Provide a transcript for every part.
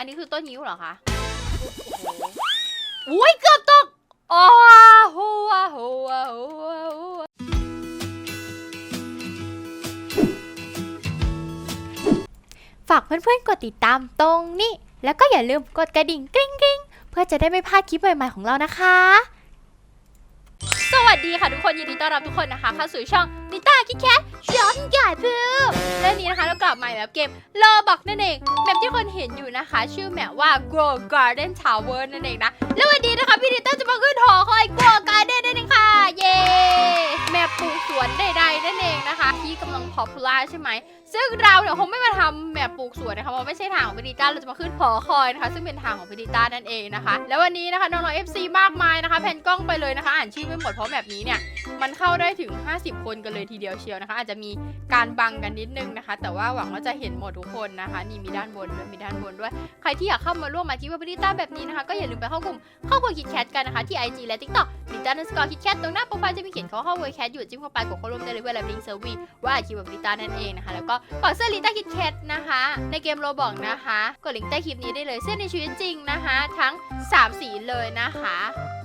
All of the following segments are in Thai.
อันนี้คือต้นยิ้วเหรอคะโอ้โหอุ้ยเกือบตกโอ้โหโหโหโหฝากเพื่อนๆ กดติดตามตรงนี้ แล้วก็อย่าลืมกดกระดิ่งกริ๊งๆ เพื่อจะได้ไม่พลาดคลิปใหม่ๆของเรานะคะ วัสดีค่ะทุกคนยินดีต้อนรับทุกคนนะคะเข้าสู่ช่องนิต้าคิดแคทช้อนใหญ่เพื่อและนี้นะคะเรากลับมาแบบเกมโลบอกนั่นเองแบบที่คนเห็นอยู่นะคะ ชื่อแมปว่า Grow Garden Tower นั่นเองนะแล้ววันนี้นะคะพี่นิต้าจะมาขึ้นหอคอย Grow Garden นั่นเองค่ะ เย้แมปปลูกสวนใดๆนั่นเองนะคะ ที่กำลัง popular ใช่ไหม ซึ่งเราเนี่ยคงไม่มาทำแบบปลูกสวนนะคะเพราะไม่ใช่ทางของพิดิต้าเราจะมาขึ้นหอคอยนะคะ ซึ่งเป็นทางของพิดิต้านั่นเองนะคะ แล้ววันนี้นะคะน้องๆ FC มากมายนะคะแผ่นกล้องไปเลยนะคะ อ่านชื่อไม่หมดเพราะแบบนี้เนี่ยมันเข้าได้ถึง 50 คนกันเลยทีเดียวเชียวนะคะ อาจจะมีการบังกันนิดนึงนะคะ แต่ว่าหวังว่าจะเห็นหมดทุกคนนะคะ นี่มีด้านบนด้วยมีด้านบนด้วย ใครที่อยากเข้ามาร่วมมาที่ว่าพิดิต้าแบบนี้นะคะ ก็อย่าลืมไปเข้ากลุ่มเข้ากลุ่มคิดแคทกันนะคะที่ IG และ TikTok พิดิต้านัสกอร์คิดแคทตรงหน้าโปรไฟล์จะมีเขียนข้อเข้าเวอร์แคทอยู่จิ้มเข้าไปกดเข้าร่วมได้เลยเพื่อรับลิงก์เซอร์วีว่าอาชีพแบบพิดิต้านั่นเองนะคะแล้วก็ฝากเสื้อลิต้าคิดแคทนะคะ ในเกมโรบอกนะคะ กดลิงก์ใต้คลิปนี้ได้เลยเสื้อในชีวิตจริงนะคะ ทั้ง 3 สีเลยนะคะ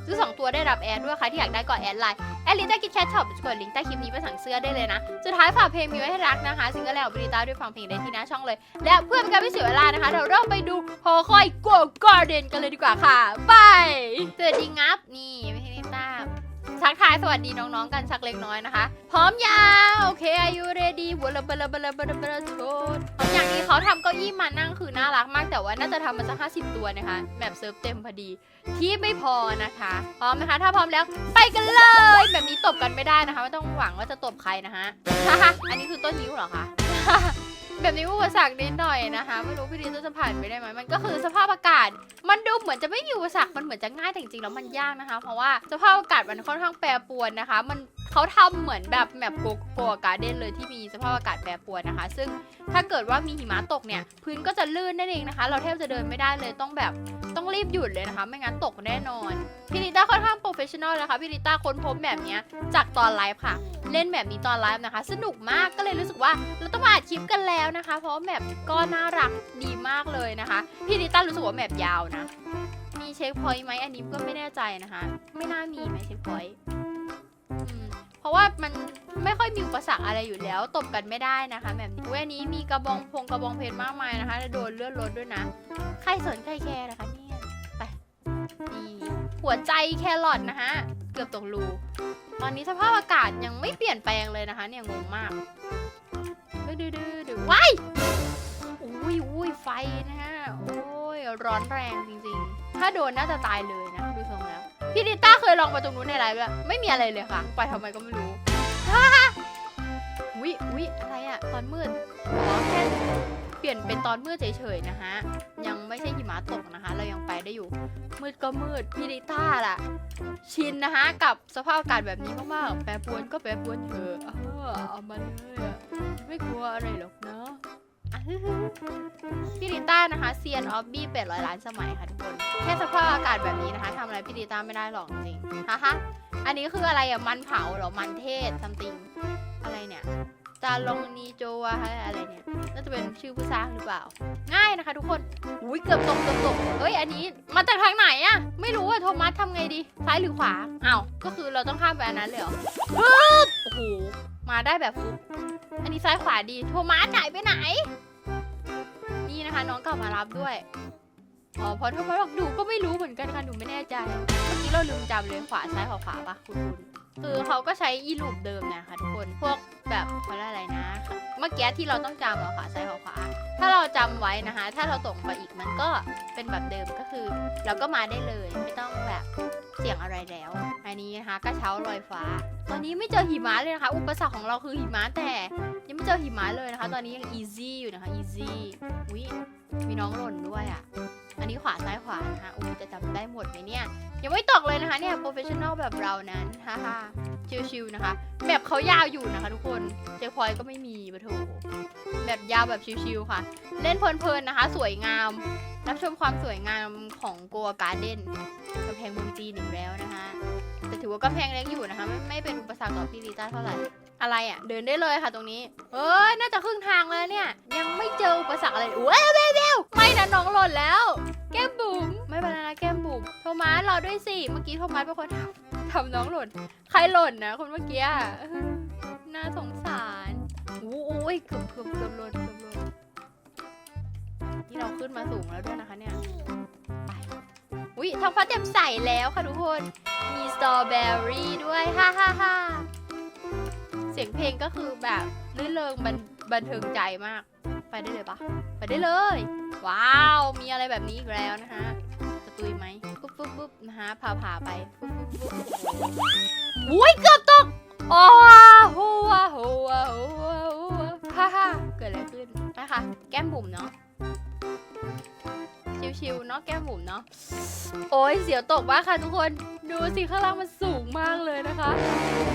ซื้อ2ตัวได้รับแอดด้วยค่ะที่อยากได้ก็แอดไลน์แอดลิต้าคิดแคทช็อปกดลิงก์ใต้คลิปนี้ไปสั่งเสื้อได้เลยนะ สุดท้ายฝากเพลงมีไว้ให้รักนะคะซิงเกิลแรกของบริต้าด้วยฟังเพลงได้ที่หน้าช่องเลย และเพื่อเป็นการไม่เสียเวลานะคะ เราเริ่มไปดูหอคอยโกการ์เดนกันเลยดีกว่าค่ะ ไปสวัสดีงับนี่ไม่ใช่ลิต้า ทักทายสวัสดีน้องๆกันสักเล็กน้อยนะคะ พร้อมยังโอเค are you ready บลาบลาบลาบลาบลาโชดอย่างนี้เขาทำเก้าอี้มานั่งคือน่ารักมากแต่ว่าน่าจะทำมาสักห้าสิบตัวนะคะแบบเซิร์ฟเต็มพอดี ที่ไม่พอนะคะ พร้อมนะคะ ถ้าพร้อมแล้วไปกันเลย แบบนี้ตบกันไม่ได้นะคะ ไม่ต้องหวังว่าจะตบใครนะคะอันนี้คือต้นนิ้วเหรอคะ แบบนี้อุปสรรคนิดหน่อยนะคะ ไม่รู้พี่ดีจะผ่านไปได้ไหมมันก็คือสภาพอากาศ มันดูเหมือนจะไม่มีอุปสรรคมันเหมือนจะง่ายแต่จริงๆแล้วมันยากนะคะ เพราะว่าสภาพอากาศมันค่อนข้างแปรปรวนนะคะ มันเขาทำเหมือนแบบแมปโกโกการ์เด้นเลยที่มีสภาพอากาศแปรปรวนนะคะ ซึ่งถ้าเกิดว่ามีหิมะตกเนี่ย พื้นก็จะลื่นนั่นเองนะคะ เราแทบจะเดินไม่ได้เลยต้องแบบต้องรีบหยุดเลยนะคะ ไม่งั้นตกแน่นอนพี่ลิต้าค่อนข้างโปรเฟชชั่นอลนะคะพี่ลิต้าค้นพบแบบนี้จากตอนไลฟ์ค่ะ เล่นแบบนี้ตอนไลฟ์นะคะ สนุกมากก็เลยรู้สึกว่าเราต้องมาอัดคลิปกันแล้วนะคะ เพราะว่าแมปก็น่ารักดีมากเลยนะคะ พี่ลิต้ารู้สึกว่าแมปยาวนะ มีเช็คพอยต์ไหมอันนี้ก็ไม่แน่ใจนะคะ ไม่น่ามีไหมเช็คพอยต์เพราะว่ามันไม่ค่อยมีอุปสรรคอะไรอยู่แล้ว ตบกันไม่ได้นะคะแบบนี้เวยอันนี้มีกระบองพงกระบองเพชรมากมายนะคะแล้วโดนเลือดลดด้วยนะ ใครสนใครแคร์นะคะเนี่ย นี่หัวใจแครอทนะคะเกือบตกรู ตอนนี้สภาพอากาศยังไม่เปลี่ยนแปลงเลยนะคะ เนี่ยงงมากดื้อดื้อดื้อดื้อว้ายอุ้ยอุ้ยไฟนะฮะ โอ้ยร้อนแรงจริงๆ ถ้าโดนน่าจะตายเลยนะ ดูทรงแล้ว พี่ดิต้าเคยลองไปตรงนู้นในไลฟ์แล้วไม่มีอะไรเลยค่ะ ไปทำไมก็ไม่รู้ฮ่าอุ้ยอุ้ยอะไรอะตอนมืดอ๋อแค่เปลี่ยนเป็นตอนมืดเฉยๆนะคะยังไม่ ได้อยู่ มืดก็มืดพี่ดิต้าล่ะ ชินนะคะกับสภาพอากาศแบบนี้มากๆ แปรปรวนก็แปรปรวนเถอะเออเอามาเลยอะไม่กลัวอะไรหรอกนะอะพี่ดิต้านะคะเซียนออฟบี้เป็ดร้อยล้านสมัยค่ะทุกคนแค่สภาพอากาศแบบนี้นะคะทำอะไรพี่ดิต้าไม่ได้หรอกจริงๆฮ่าฮะอันนี้คืออะไรอะมันเผาหรอมันเทศซัมติงอะไรเนี่ย จาลงนีโจวะอะไรเนี่ยน่าจะเป็นชื่อผู้สร้างหรือเปล่า ง่ายนะคะทุกคนอุ้ยเกือบตกเกือบตกเฮ้ยอันนี้มาจากทางไหนอะไม่รู้อะโทมัสทำไงดี ซ้ายหรือขวาอ้าวก็คือเราต้องข้ามไปอันนั้นเลยเหรอปึ๊บโอ้โหมาได้แบบฟุ๊บอันนี้ซ้ายขวาดี โทมัสหายไปไหน นี่นะคะน้องกลับมารับด้วยอ๋อเพราะโทมัสบอกดูก็ไม่รู้เหมือนกันค่ะหนูไม่แน่ใจเมื่อกี้เราลืมจำเลยขวาซ้ายขวาขวาปะคุณคุณคือเขาก็ใช้อีลูปเดิมนะคะทุกคน กี้ที่เราต้องจำอะขวาซ้ายขวาขวาถ้าเราจำไว้นะคะ ถ้าเราตกไปอีกมันก็เป็นแบบเดิมก็คือ เราก็มาได้เลยไม่ต้องแบบเสี่ยงอะไรแล้ว อันนี้นะคะกระเช้าลอยฟ้า ตอนนี้ไม่เจอหิมะเลยนะคะ อุปสรรคของเราคือหิมะแต่ยังไม่เจอหิมะเลยนะคะ ตอนนี้ยัง easy อยู่นะคะ easy อุ้ย มีน้องหล่นด้วยอะ อันนี้ขวาซ้ายขวานะคะอุ้จะจำได้หมดไหมเนี่ย ยังไม่ตกเลยนะคะเนี่ยโปรเฟชชั่นอลแบบเรานั้น ฮ่าฮ่าชิวๆนะคะ แบบเขายาวอยู่นะคะทุกคน เจพอยก็ไม่มีปะโถแบบยาวแบบชิวๆค่ะ เล่นเพลินๆนะคะ สวยงาม รับชมความสวยงามของกัวการ์เด้นกำแพงเมืองจีนอีกแล้วนะคะ แต่ถือว่ากำแพงเล็กอยู่นะคะ ไม่ไม่เป็นอุปสรรคต่อพี่ลิต้าเท่าไหร่ อะไรอะ่ะ เดินได้เลยค่ะตรงนี้ เอ้ยน่าจะครึ่งทางแล้วเนี่ย ยังไม่เจออุปสรรคอะไรเว้ยเว้ยเว้ยไม่นะน้องหล่นแล้ว แกบุ๋มไม่เป็นไรนะแกบุ๋มโทมาด้วยสิเมื่อกี้โทมัสเป็นคนทำทำน้องหล่น ใครหล่นนะคนเมื่อกี้น่าสงสารอู้ยเกือบเกือบเกือบหล่นเกือบหล่นนี่เราขึ้นมาสูงแล้วด้วยนะคะเนี่ยอุ้ยท้องฟ้าแจ่มใสแล้วค่ะทุกคน มีสตรอเบอรี่ด้วย ฮ่าฮ่าฮ่า เสียงเพลงก็คือแบบลื่นเริงบันบันเทิงใจมาก ไปได้เลยปะไปได้เลย ว้าว มีอะไรแบบนี้อีกแล้วนะคะจะตุยไหมปุ๊บปุ๊บปุ๊บนะคะผ่าผ่าไปปุ๊บปุ๊บปุ๊บอุ้ยเกือบตกโอ้โหโหโหโหฮ่าฮ่าเกิดอะไรขึ้นนะคะ แก้มบุ๋มเนาะชิวๆเนาะแก้มบุ๋มเนาะโอ้ยเสียวตกมากค่ะทุกคน ดูสิข้างล่างมันสูงมากเลยนะคะ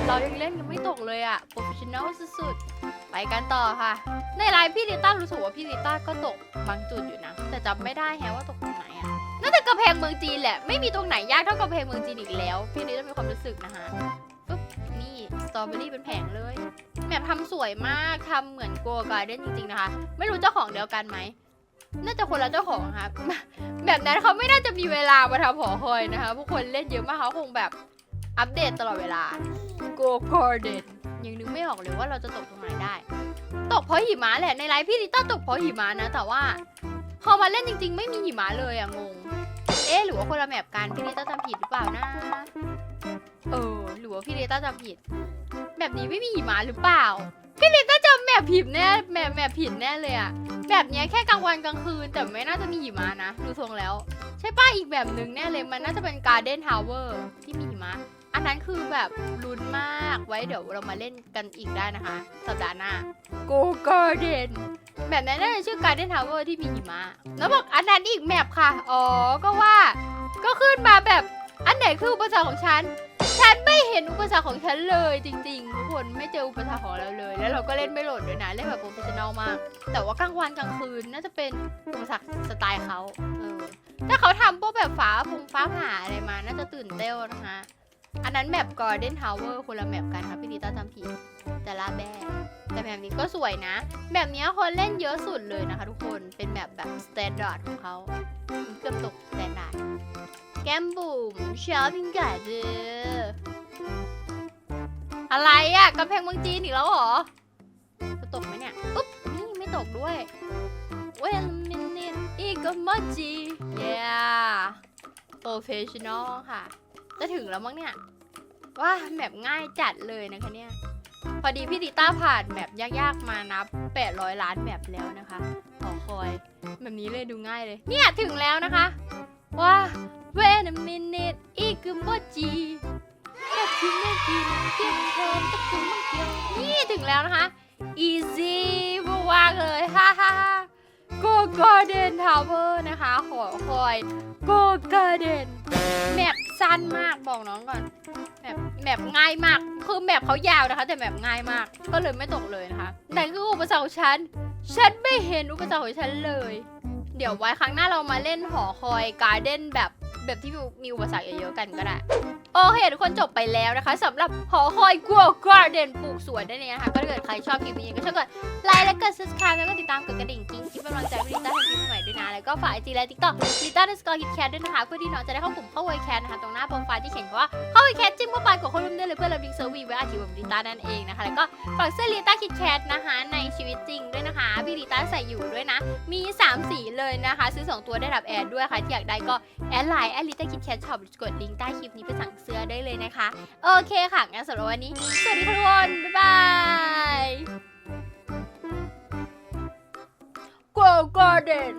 เรายังเล่นกันไม่ตกเลยอะโปรเฟชชั่นอลสุดๆ ไปกันต่อค่ะ ในไลน์พี่ลิต้ารู้สึกว่าพี่ลิต้าก็ตกบางจุดอยู่นะ แต่จำไม่ได้แฮะว่าตกตรงไหนอะน่าจะกระแพงเมืองจีนแหละ ไม่มีตรงไหนยากเท่ากระแพงเมืองจีนอีกแล้ว พี่ลิต้ามีความรู้สึกนะคะปึ๊บนี่สตรอเบอรี่เป็นแผงเลยแบบทำสวยมากทำเหมือนโกการ์เด้นจริงๆนะคะ ไม่รู้เจ้าของเดียวกันไหม น่าจะคนละเจ้าของครับ แบบนั้นเขาไม่น่าจะมีเวลามาทำหอคอยนะคะผู้คนเล่นเยอะมากเขาคงแบบอัปเดตตลอดเวลา Go Garden ยังนึกไม่ออกเลยว่าเราจะตกตรงไหนได้ ตกเพราะหิมะแหละในไลฟ์พี่ลิต้าตกเพราะหิมะนะ แต่ว่าพอมาเล่นจริง ๆ ไม่มีหิมะเลยอะงง เอ๊หรือว่าคนละแมปกันพี่ลิต้าจำผิดหรือเปล่านะ เออหรือว่าพี่เลต้าจำผิด แบบนี้ไม่มีหิมะหรือเปล่า พี่เลต้าจำแมปผิดแน่แมปแมปผิดแน่เลยอะแบบเนี้ยแค่กลางวันกลางคืน แต่ไม่น่าจะมีหิมะนะดูทรงแล้ว ใช่ป้าอีกแบบหนึ่งแน่เลยมันน่าจะเป็นการ์เด้นทาวเวอร์ที่มีหิมะ อันนั้นคือแบบลุ้นมากไว้เดี๋ยวเรามาเล่นกันอีกได้นะคะ สัปดาห์หน้า Go Garden แบบนั้นน่าจะชื่อ Garden Tower ที่มีหิมะแล้วบอกอันนั้นอีกแมปค่ะ อ๋อก็ว่า ก็ขึ้นมาแบบ อันไหนคืออุปสรรคของฉัน ฉันไม่เห็นอุปสรรคของฉันเลยจริงๆทุกคนไม่เจออุปสรรคของเราเลย แล้วเราก็เล่นไม่โหลดด้วยนะเล่นแบบโปรเฟชชั่นอลมาก แต่ว่ากลางวันกลางคืนน่าจะเป็นอุปสรรคสไตล์เขาเออถ้าเขาทำพวกแบบฟ้าพงฟ้าผ่าอะไรมา น่าจะตื่นเต้นนะคะ อันนั้นแมป Garden Tower คนละแมปกันค่ะพี่ดิต้าจำผิดแต่ละแบแต่แบบนี้ก็สวยนะ แบบนี้คนเล่นเยอะสุดเลยนะคะทุกคนเป็นแบบแบบสแตนดาร์ดของเขาเกือบตก แก้มบุ๋มชอปปิ้งกันเด้ออะไรอะกำแพงเมืองจีนอีกแล้วเหรอ จะตกไหมเนี่ยอุ๊บ นี่ไม่ตกด้วย Wait a minute อีกมจิ yeah professional ค่ะ จะถึงแล้วมั้งเนี่ยว้าแมปง่ายจัดเลยนะคะเนี่ย พอดีพี่ดิต้าผ่านแมปยากๆมานับ 800 ล้านแมปแล้วนะคะขอคอย แบบนี้เลยดูง่ายเลย เนี่ย ถึงแล้วนะคะ ว้า Wait a minute อีกมจิแค่คิดไม่กินเก็บแทนตะกุมมังเกียวนี่ถึงแล้วนะคะ easy มากๆเลยฮ่าฮ่า Go Garden Tower นะคะ ขอคอย Go Garden แมปสั้นมากบอกน้องก่อนแมปแมปง่ายมาก คือแมปเขายาวนะคะ แต่แมปง่ายมาก ก็เลยไม่ตกเลยนะคะ แต่คืออุปสรรคของฉัน ฉันไม่เห็นอุปสรรคของฉันเลย เดี๋ยวไว้ครั้งหน้าเรามาเล่นหอคอยการ์เด้นแบบ แบบที่มีอุปสรรคเยอะๆกันก็ได้โอเคทุกคนจบไปแล้วนะคะสำหรับหอคอยกัวการ์เดนปลูกสวนนั่นเองนะคะก็ถ้าเกิดใครชอบคลิปนี้ก็ช่วยกดไลค์และกด subscribe แล้วก็ติดตามกดกระดิ่งกิ๊งที่เป็นกำลังใจให้ลิต้าทำคลิปใหม่ด้วยนะ แล้วก็ฝากไอจีและทิกตอกลิต้าเดสกอร์คิดแคทด้วยนะคะเพื่อที่น้องจะได้เข้ากลุ่มเข้าไวแคทนะคะตรงหน้าโปรไฟล์ที่เขียนว่าเข้าไวแคทจิ้มเข้าไปกดเข้าร่วมได้เลยเพื่อรับลิงเซอร์วีไว้อาชีพของลิต้านั่นเองนะคะแล้วก็ฝากเสื้อลิต้าคิดแคทนะคะในชีวิตจริงด้วยนะคะพี่ลิต้าใส่อยู่ด้วยนะ มี 3 สีเลยนะคะ ซื้อ 2 ตัวได้รับแอดด้วยค่ะที่อยากได้ก็แอดไลน์แออลิตาคิดแคทช็อปกดลิงก์ใต้คลิปนี้ไปสั่งเสื้อได้เลยนะคะ โอเคค่ะ งั้นสำหรับวันนี้ สวัสดีทุกคน บ๊ายบาย Go Garden